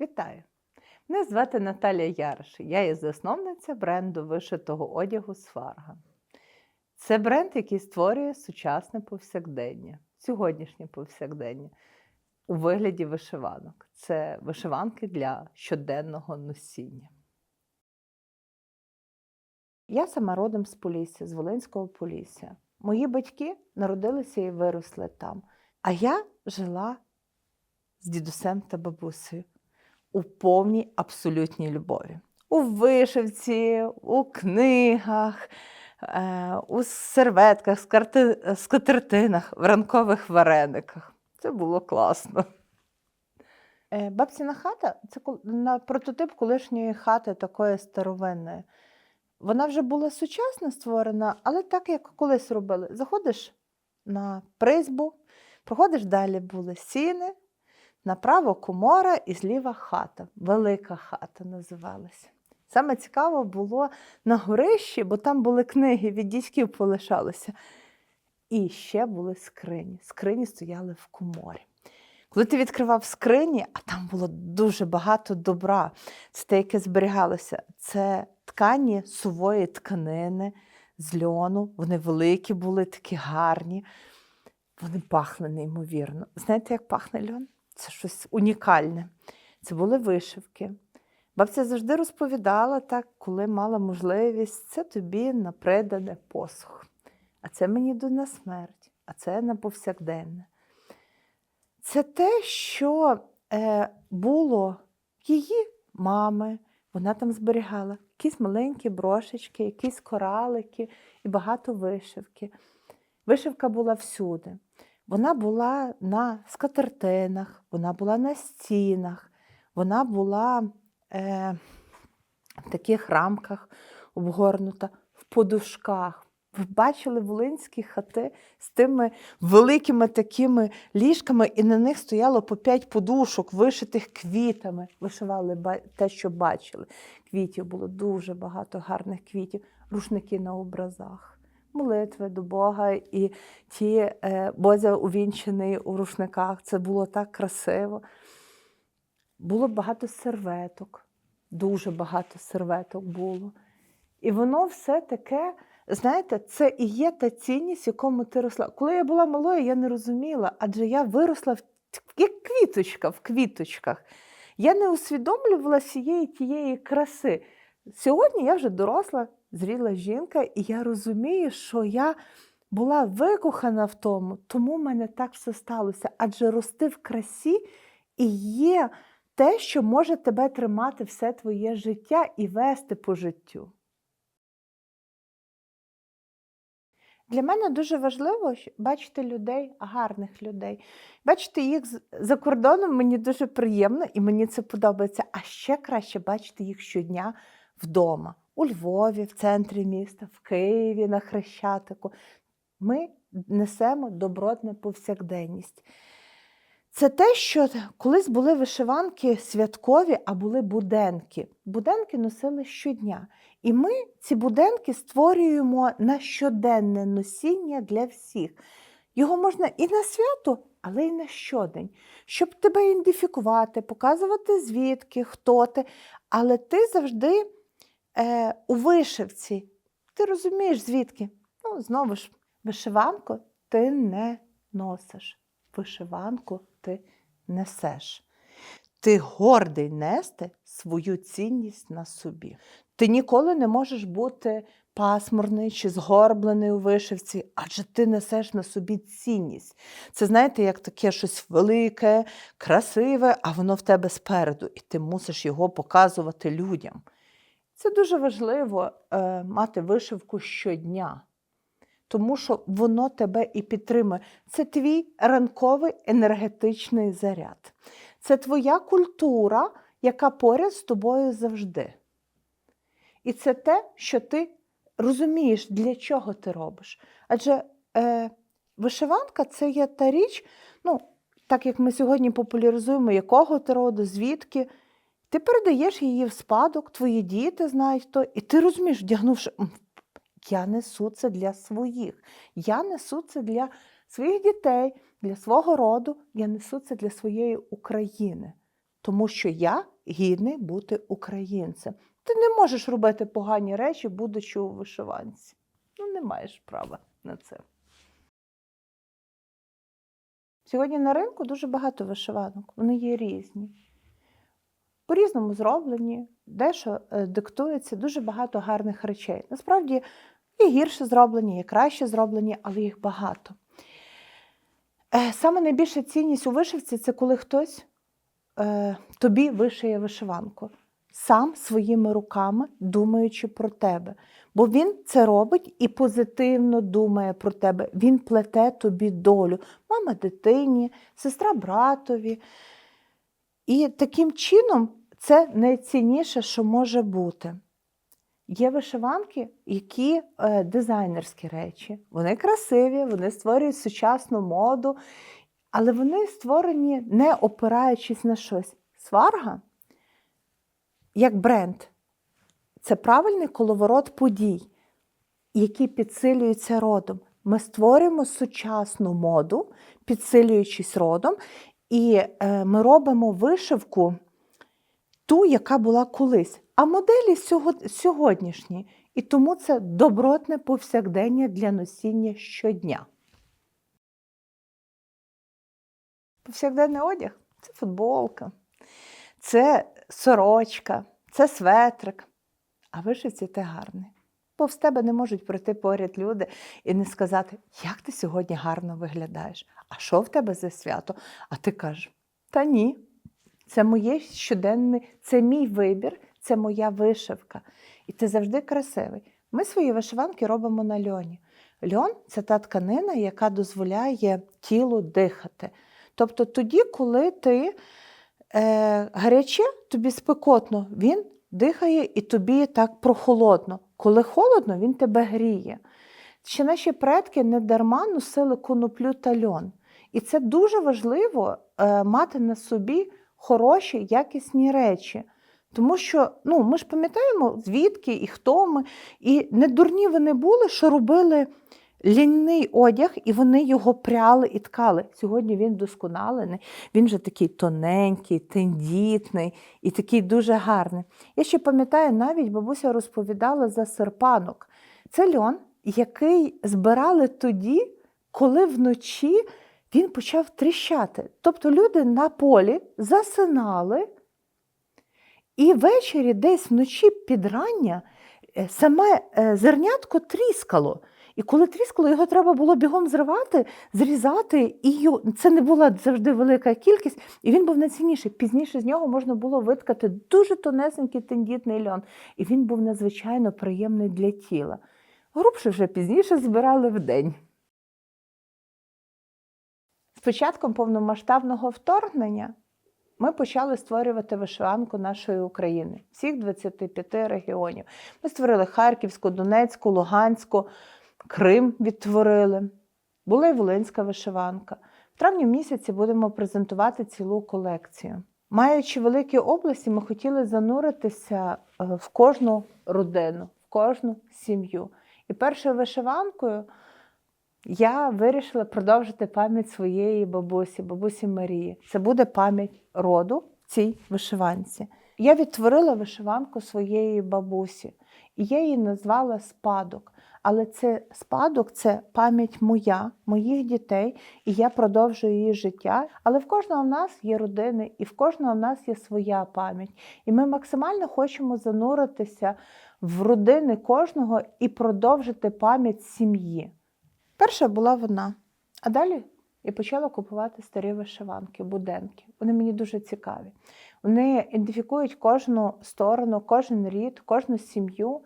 Вітаю! Мене звати Наталія Яриш. Я є засновниця бренду вишитого одягу Сварга. Це бренд, який створює сучасне повсякдення, сьогоднішнє повсякдення у вигляді вишиванок. Це вишиванки для щоденного носіння. Я сама родом з Полісся, з Волинського Полісся. Мої батьки народилися і виросли там. А я жила з дідусем та бабусею у повній абсолютній любові. У вишивці, у книгах, е, у серветках, скарти- скатертинах, в ранкових варениках. Це було класно. Е, Бабціна хата це на прототип колишньої хати такої старовинної. Вона вже була сучасно створена, але так, як колись робили. Заходиш на призбу, проходиш далі були сіни, направо комора і зліва хата. Велика хата називалася. Саме цікаво було на горищі, бо там були книги від дідьків полишалося. І ще були скрині. Скрині стояли в коморі. Коли ти відкривав скрині, а там було дуже багато добра, це те, яке зберігалося. Це ткані сувої тканини з льону. Вони великі були, такі гарні. Вони пахли неймовірно. Знаєте, як пахне льон? Це щось унікальне. Це були вишивки. Бабця завжди розповідала так, коли мала можливість, це тобі на придане посух. А це мені йду на смерть, а це на повсякденне. Це те, що е, було її мами, вона там зберігала якісь маленькі брошечки, якісь коралики і багато вишивки. Вишивка була всюди. Вона була на скатертинах, вона була на стінах, вона була е, в таких рамках обгорнута, в подушках. Ви бачили волинські хати з тими великими такими ліжками, і на них стояло по п'ять подушок, вишитих квітами. Вишивали те, що бачили. Квітів було дуже багато гарних квітів, рушники на образах, молитви до Бога і ті е, Бозя увінчений у рушниках. Це було так красиво. Було багато серветок, дуже багато серветок було. І воно все таке, знаєте, це і є та цінність, якому ти росла. Коли я була малою, я не розуміла, адже я виросла як квіточка в квіточках. Я не усвідомлювала всієї тієї краси. Сьогодні я вже доросла, зріла жінка, і я розумію, що я була викохана в тому, тому в мене так все сталося. Адже рости в красі і є те, що може тебе тримати все твоє життя і вести по життю. Для мене дуже важливо бачити людей, гарних людей. Бачити їх за кордоном мені дуже приємно і мені це подобається. А ще краще бачити їх щодня вдома, у Львові, в центрі міста, в Києві, на Хрещатику. Ми несемо добротне повсякденність. Це те, що колись були вишиванки святкові, а були буденки. Буденки носили щодня. І ми ці буденки створюємо на щоденне носіння для всіх. Його можна і на свято, але й на щодень, щоб тебе ідентифікувати, показувати звідки, хто ти. Але ти завжди е, у вишивці. Ти розумієш, звідки? Ну, знову ж, вишиванку ти не носиш. Вишиванку ти несеш. Ти гордий нести свою цінність на собі. Ти ніколи не можеш бути пасмурний чи згорблений у вишивці, адже ти несеш на собі цінність. Це знаєте, як таке щось велике, красиве, а воно в тебе спереду, і ти мусиш його показувати людям. Це дуже важливо е, мати вишивку щодня, тому що воно тебе і підтримує. Це твій ранковий енергетичний заряд. Це твоя культура, яка поряд з тобою завжди. І це те, що ти розумієш, для чого ти робиш. Адже е, вишиванка це є та річ, ну, так як ми сьогодні популяризуємо, якого ти роду, звідки. Ти передаєш її в спадок, твої діти знають то, і ти розумієш, вдягнувши, я несу це для своїх, я несу це для своїх дітей, для свого роду, я несу це для своєї України. тому що я гідний бути українцем. Ти не можеш робити погані речі, будучи у вишиванці. Ну, не маєш права на це. Сьогодні на ринку дуже багато вишиванок, вони є різні. По-різному зроблені, дещо е, диктується дуже багато гарних речей. Насправді і гірше зроблені, і краще зроблені, але їх багато. Е, Саме найбільша цінність у вишивці це коли хтось е, тобі вишиє вишиванку, сам своїми руками думаючи про тебе. Бо він це робить і позитивно думає про тебе. Він плете тобі долю, мама дитині, сестра братові. І таким чином це найцінніше, що може бути. Є вишиванки, які е, дизайнерські речі. Вони красиві, вони створюють сучасну моду, але вони створені не опираючись на щось. Сварга, як бренд, це правильний коловорот подій, які підсилюються родом. Ми створюємо сучасну моду, підсилюючись родом, і е, ми робимо вишивку ту, яка була колись, а моделі сьогоднішні. І тому це добротне повсякдення для носіння щодня. Повсякденний одяг це футболка, це сорочка, це светрик. А вишивці ти гарний. Повз тебе не можуть пройти поряд люди і не сказати, як ти сьогодні гарно виглядаєш, а що в тебе за свято? А ти кажеш, та ні, це моє щоденне, це мій вибір, це моя вишивка. І ти завжди красивий. Ми свої вишиванки робимо на льоні. Льон це та тканина, яка дозволяє тілу дихати. Тобто тоді, коли ти е, гаряче, тобі спекотно, він дихає і тобі так прохолодно. Коли холодно, він тебе гріє. Ще наші предки не дарма носили коноплю та льон. І це дуже важливо е, мати на собі хороші, якісні речі. Тому що ну, ми ж пам'ятаємо, звідки і хто ми. І не дурні вони були, що робили лінний одяг, і вони його пряли і ткали. Сьогодні він досконалений, він вже такий тоненький, тендітний і такий дуже гарний. Я ще пам'ятаю, навіть бабуся розповідала за серпанок. Це льон, який збирали тоді, коли вночі він почав тріщати. Тобто люди на полі засинали, і ввечері, десь вночі підрання, е, саме е, зернятко тріскало. І коли тріскало, його треба було бігом зривати, зрізати, і це не була завжди велика кількість, і він був найцінніший. Пізніше з нього можна було виткати дуже тонесенький тендітний льон, і він був надзвичайно приємний для тіла. Грубше вже пізніше збирали в день. З початком повномасштабного вторгнення ми почали створювати вишиванку нашої України, всіх 25 регіонів. Ми створили Харківську, Донецьку, Луганську, Крим відтворили. Була і Волинська вишиванка. В травні місяці будемо презентувати цілу колекцію. Маючи великі області, ми хотіли зануритися е, в кожну родину, в кожну сім'ю. І першою вишиванкою я вирішила продовжити пам'ять своєї бабусі, бабусі Марії. Це буде пам'ять роду цій вишиванці. Я відтворила вишиванку своєї бабусі, і я її назвала спадок. Але це спадок це пам'ять моя, моїх дітей, і я продовжую її життя. Але в кожного в нас є родини, і в кожного в нас є своя пам'ять. І ми максимально хочемо зануритися в родини кожного і продовжити пам'ять сім'ї. Перша була вона, а далі я почала купувати старі вишиванки, буденки. Вони мені дуже цікаві. Вони ідентифікують кожну сторону, кожен рід, кожну сім'ю.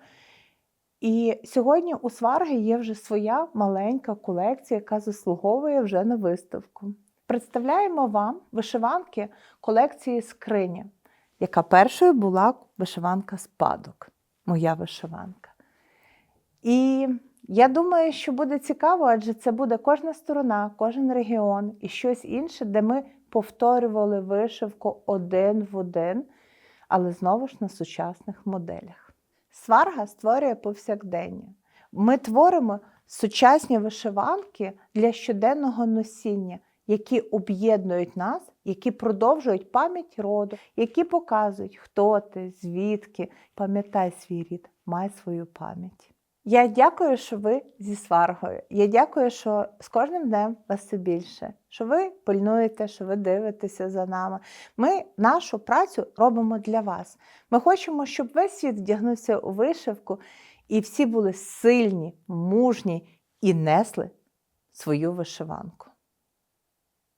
І сьогодні у Сварги є вже своя маленька колекція, яка заслуговує вже на виставку. Представляємо вам вишиванки колекції скриня, яка першою була вишиванка спадок, моя вишиванка. І я думаю, що буде цікаво, адже це буде кожна сторона, кожен регіон і щось інше, де ми повторювали вишивку один в один, але знову ж на сучасних моделях. Сварга створює повсякдення. Ми творимо сучасні вишиванки для щоденного носіння, які об'єднують нас які продовжують пам'ять роду, які показують, хто ти, звідки. Пам'ятай свій рід, май свою пам'ять. Я дякую, що ви зі сваргою. Я дякую, що з кожним днем вас все більше, що ви пильнуєте, що ви дивитеся за нами. Ми нашу працю робимо для вас. Ми хочемо, щоб весь світ вдягнувся у вишивку, і всі були сильні, мужні і несли свою вишиванку.